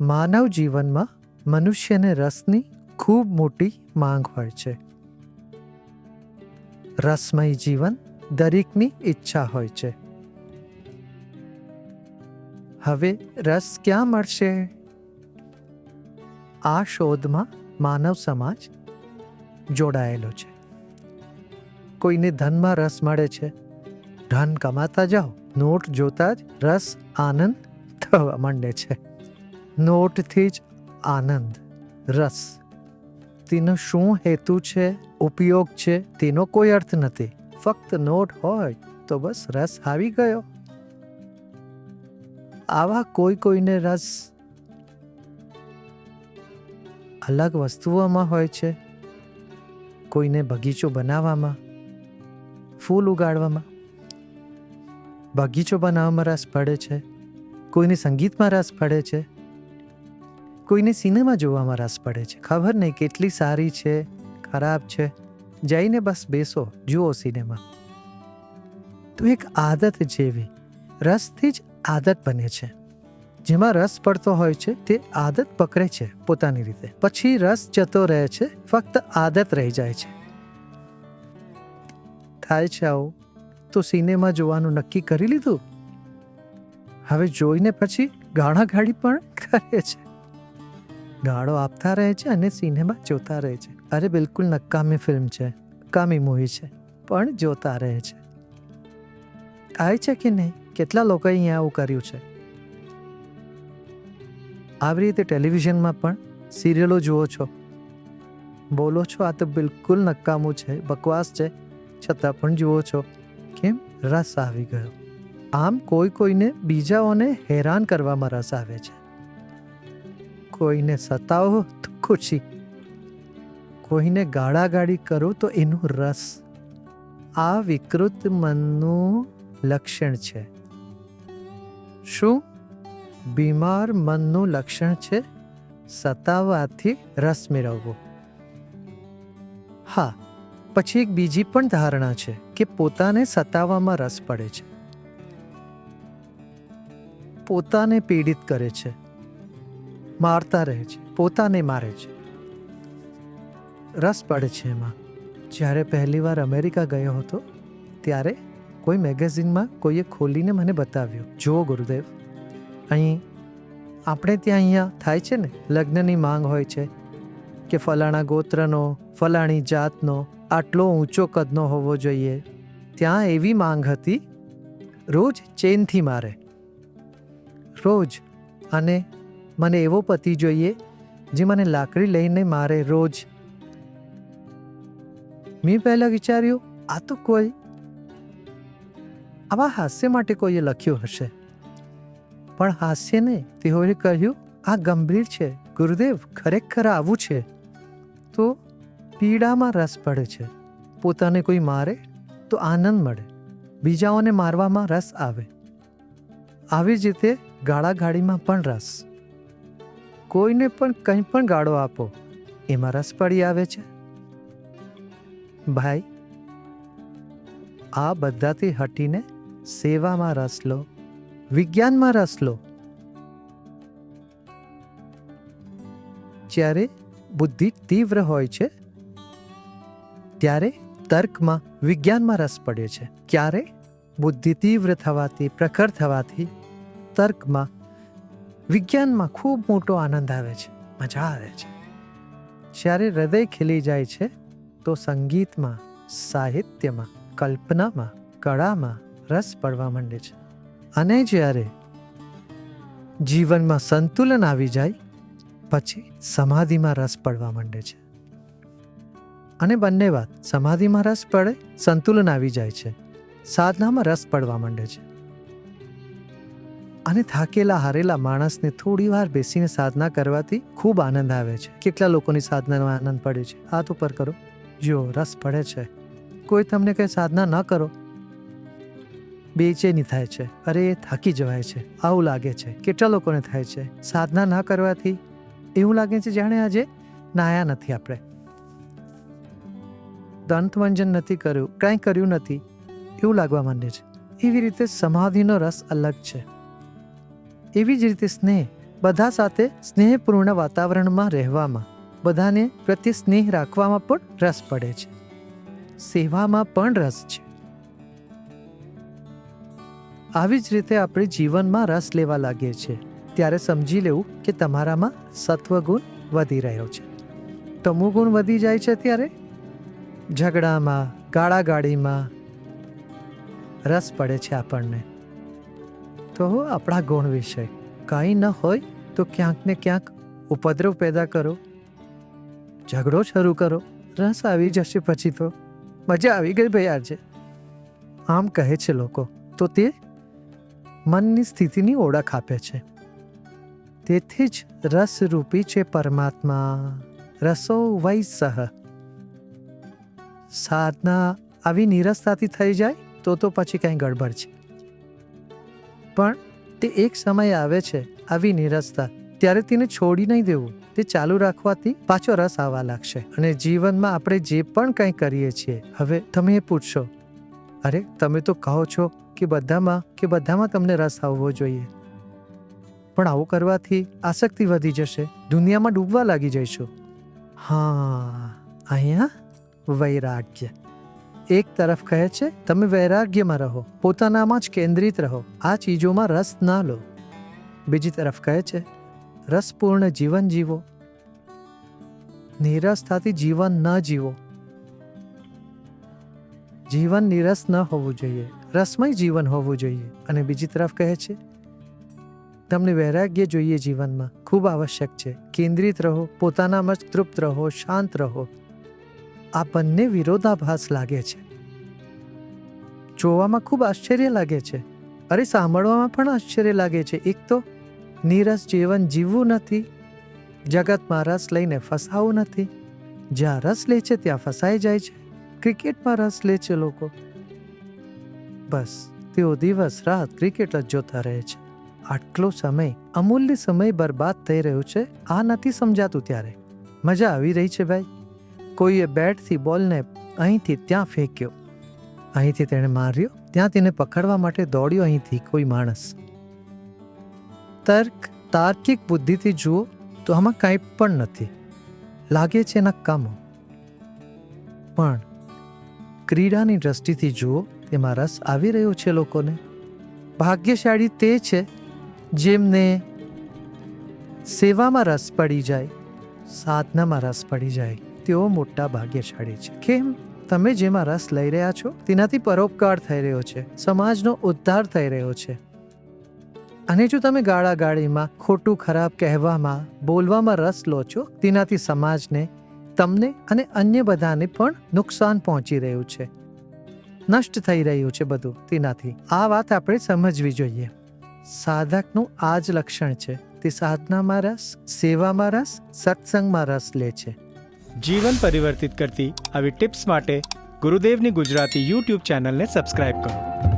માનવ જીવનમાં મનુષ્યને રસની ખૂબ મોટી માંગ હોય છે. રસમય જીવન દરેકની ઈચ્છા હોય છે. હવે રસ ક્યાં મળશે? આ શોધમાં માનવ સમાજ જોડાયેલો છે. કોઈને ધનમાં રસ મળે છે. ધન કમાતા જાઓ, નોટ જોતા જ રસ આનંદ થવા માંડે છે. નોટથી જ આનંદ, રસ. તેનો શું હેતુ છે, ઉપયોગ છે, તેનો કોઈ અર્થ નથી. ફક્ત નોટ હોય તો બસ રસ આવી ગયો. આવા કોઈ કોઈને રસ અલગ વસ્તુઓમાં હોય છે. કોઈને બગીચો બનાવવામાં, ફૂલ ઉગાડવામાં. બગીચો બનાવવામાં રસ પડે છે. કોઈને સંગીતમાં રસ પડે છે. કોઈને સિનેમા જોવામાં રસ પડે છે. ખબર નહીં કેટલી સારી છે, ખરાબ છે. જઈને બસ બેસો, જુઓ સિનેમા. તો એક આદત જેવી, રસથી જ આદત બને છે. જેમાં રસ પડતો હોય છે, તે આદત પકડે છે પોતાની રીતે. પછી રસ જતો રહે છે, ફક્ત આદત રહી જાય છે. થાય છે આવું. તો સિનેમા જોવાનું નક્કી કરી લીધું? હવે જોઈને પછી ગાળા ગાડી પણ કરે છે. ગાળો આપતા રહે છે અને સિનેમા જોતા રહે છે. અરે, બિલકુલ નકામી ફિલ્મ છે. કામી મૂવી છે. પણ જોતા રહે છે. થાય છે કે નહીં? કેટલા લોકોએ અહીંયા આવું કર્યું છે? આવી રીતે ટેલિવિઝનમાં પણ સિરિયલો જુઓ છો. બોલો છો, આ તો બિલકુલ નકામું છે. બકવાસ છે. છતાં પણ જુઓ છો. કેમ? રસ આવી ગયો. આમ કોઈ કોઈને બીજાઓને હેરાન કરવામાં રસ આવે છે. કોઈને સતાવો તો ખુશી. કોઈને ગાળાગાળી કરો તો એનું રસ. આ વિકૃત મનનું લક્ષણ છે. શું? બીમાર મનનું લક્ષણ છે? સતાવવાથી રસ મેળવવો. હા, પછી એક બીજી પણ ધારણા છે કે પોતાને સતાવવામાં રસ પડે છે. પોતાને પીડિત કરે છે. મારતા રહે છે, પોતાને મારે છે. રસ પડે છે એમાં. જ્યારે પહેલીવાર અમેરિકા ગયો હતો, ત્યારે કોઈ મેગેઝિનમાં કોઈએ ખોલીને મને બતાવ્યું, જુઓ ગુરુદેવ, અહીં આપણે ત્યાં અહીંયા થાય છે ને? લગ્નની માંગ હોય છે કે ફલાણા ગોત્રનો, ફલાણી જાતનો, આટલો ઊંચો કદનો હોવો જોઈએ. ત્યાં એવી માંગ હતી, રોજ ચેનથી મારે. રોજ. અને મને એવો પતિ જોઈએ, જે મને લાકડી લઈને મારે રોજ. મેં પહેલાં વિચાર્યું, આ તો કોઈ આવા હાસ્ય માટે કોઈએ લખ્યું હશે. પણ હાસ્યને તેઓએ કહ્યું, આ ગંભીર છે. ગુરુદેવ ખરેખર આવું છે. તો પીડામાં રસ પડે છે. પોતાને કોઈ મારે તો આનંદ મળે. બીજાઓને મારવામાં રસ આવે. આવી જ રીતે ગાળાગાળીમાં પણ રસ. કોઈને પણ કંઈ પણ ગાળો આપો એમાં રસ પડી આવે છે. ભાઈ, આ બધાથી હટીને સેવામાં રસ લો, વિજ્ઞાનમાં રસ લો. જ્યારે બુદ્ધિ તીવ્ર હોય છે, ત્યારે તર્કમાં, વિજ્ઞાનમાં રસ પડે છે. ક્યારે? બુદ્ધિ તીવ્ર થવાથી, પ્રખર થવાથી, તર્કમાં વિજ્ઞાનમાં ખૂબ મોટો આનંદ આવે છે, મજા આવે છે. જ્યારે હૃદય ખીલી જાય છે, તો સંગીતમાં, સાહિત્યમાં, કલ્પનામાં, કળામાં રસ પડવા માંડે છે. અને જ્યારે જીવનમાં સંતુલન આવી જાય, પછી સમાધિમાં રસ પડવા માંડે છે. અને બંને વાત, સમાધિમાં રસ પડે, સંતુલન આવી જાય છે, સાધનામાં રસ પડવા માંડે છે. અને થાકેલા, હારેલા માણસને થોડી વાર બેસીને સાધના કરવાથી ખૂબ આનંદ આવે છે. કેટલા લોકોની સાધનાનો આનંદ પડે છે? હાથ ઉપર કરો. જો રસ પડે છે. કોઈ તમને કંઈ સાધના ન કરો. બેચેની થાય છે. અરે એ થાકી જવાય છે. આવું લાગે છે. કેટલા લોકોને થાય છે? સાધના ન કરવાથી એવું લાગે છે જાણે આજે નાયા નથી આપણે. દંતવંજન નથી કર્યું. કાંઈ કર્યું નથી. એવું લાગવા માંડે છે. એવી રીતે સમાધિનો રસ અલગ છે. એવી જ રીતે સ્નેહ બધા સાથે સ્નેહપૂર્ણ વાતાવરણમાં રહેવામાં, બધાને પ્રત્યે સ્નેહ રાખવામાં પણ રસ પડે છે. સેવામાં પણ રસ છે. આવી જ રીતે આપણે જીવનમાં રસ લેવા લાગીએ છીએ, ત્યારે સમજી લેવું કે તમારામાં સત્વગુણ વધી રહ્યો છે. તમોગુણ વધી જાય છે ત્યારે? ઝઘડામાં, ગાળાગાળીમાં રસ પડે છે આપણને. તો આપણા ગુણ વિશે. કાંઈ ન હોય તો ક્યાંક ને ક્યાંક ઉપદ્રવ પેદા કરો. ઝઘડો શરૂ કરો. રસ આવી જશે પછી તો. મજા આવી ગઈ ભાઈ આજે. આમ કહે છે લોકો. તો તે મનની સ્થિતિની ઓળખ આપે છે. તેથી જ રસરૂપી છે પરમાત્મા. રસો વૈ સહ. સાધના આવી નિરસતાથી થઈ જાય તો તો પછી કંઈ ગડબડ છે. પણ તે એક સમય આવે છે, આવી નિરસતા. ત્યારે તેને છોડી નહીં દેવું. તે ચાલુ રાખવાથી પાછો રસ આવવા લાગશે. અને જીવનમાં આપણે જે પણ કંઈ કરીએ છીએ, હવે તમે એ પૂછશો. અરે, તમે તો કહો છો કે બધામાં કે બધામાં તમને રસ આવવો જોઈએ. પણ આવું કરવાથી આસક્તિ વધી જશે. દુનિયામાં ડૂબવા લાગી જઈશું. હા, અહીંયા વૈરાગ્ય. એક તરફ કહે છે, તમે વૈરાગ્યમાં રહો, પોતાનામાં જ કેન્દ્રિત રહો, આ ચીજોમાં રસ ના લો. બીજી તરફ કહે છે, રસપૂર્ણ જીવન જીવો, નિરસતાથી જીવન ન જીવો. જીવન નિરસ ન હોવું જોઈએ, રસમય જીવન હોવું જોઈએ. અને બીજી તરફ કહે છે, તમને વૈરાગ્ય જોઈએ જીવનમાં, ખૂબ આવશ્યક છે. કેન્દ્રિત રહો, પોતાનામાં જ તૃપ્ત રહો, શાંત રહો. આ બંને વિરોધાભાસ લાગે છે. જોવામાં ખૂબ આશ્ચર્ય લાગે છે. અરે સાંભળવામાં પણ આશ્ચર્ય લાગે છે. એક તો નીરસ જીવન જીવવું નથી. જગતમાં રસ લઈને ફસાવું નથી. જ્યાં રસ લે છે ત્યાં ફસાઈ જાય છે. ક્રિકેટમાં રસ લે છે લોકો. બસ, તેઓ દિવસ રાત ક્રિકેટ જ જોતા રહે છે. આટલો સમય, અમૂલ્ય સમય બરબાદ થઈ રહ્યો છે. આ નથી સમજાતું ત્યારે. મજા આવી રહી છે ભાઈ. કોઈએ બેટથી બોલને અહીંથી ત્યાં ફેંક્યો. અહીંથી તેણે માર્યો, ત્યાં તેને પકડવા માટે દોડ્યો અહીંથી કોઈ માણસ. તર્ક, તાર્કિક બુદ્ધિથી જુઓ તો આમાં કાંઈ પણ નથી. લાગે છે નકામો પણ ક્રીડાની દ્રષ્ટિથી જુઓ તેમાં રસ આવી રહ્યો છે લોકોને. ભાગ્યશાળી તે છે જેમને સેવામાં રસ પડી જાય, સાધનામાં રસ પડી જાય. તેઓ મોટા ભાગ્યશાળી છે. કેમ? તમે જેમાં રસ લઈ રહ્યા છો, તેનાથી પરોપકાર થઈ રહ્યો છે, સમાજનો ઉદ્ધાર થઈ રહ્યો છે. અને જો તમે ગાળાગાળીમાં ખોટું ખરાબ કહેવામાં, બોલવામાં રસ લો છો, તેનાથી સમાજને, તમને અને અન્ય બધાને પણ નુકસાન પહોંચી રહ્યું છે. નષ્ટ થઈ રહ્યું છે બધું, તેનાથી. આ વાત આપણે સમજવી જોઈએ. સાધકનું આ જ લક્ષણ છે. તે સાધનામાં રસ, સેવામાં રસ, સત્સંગમાં રસ લે છે. જીવન પરિવર્તિત કરતી આવી ટિપ્સ માટે ગુરુદેવની ગુજરાતી યુટ્યુબ ચેનલને સબસ્ક્રાઇબ કરો.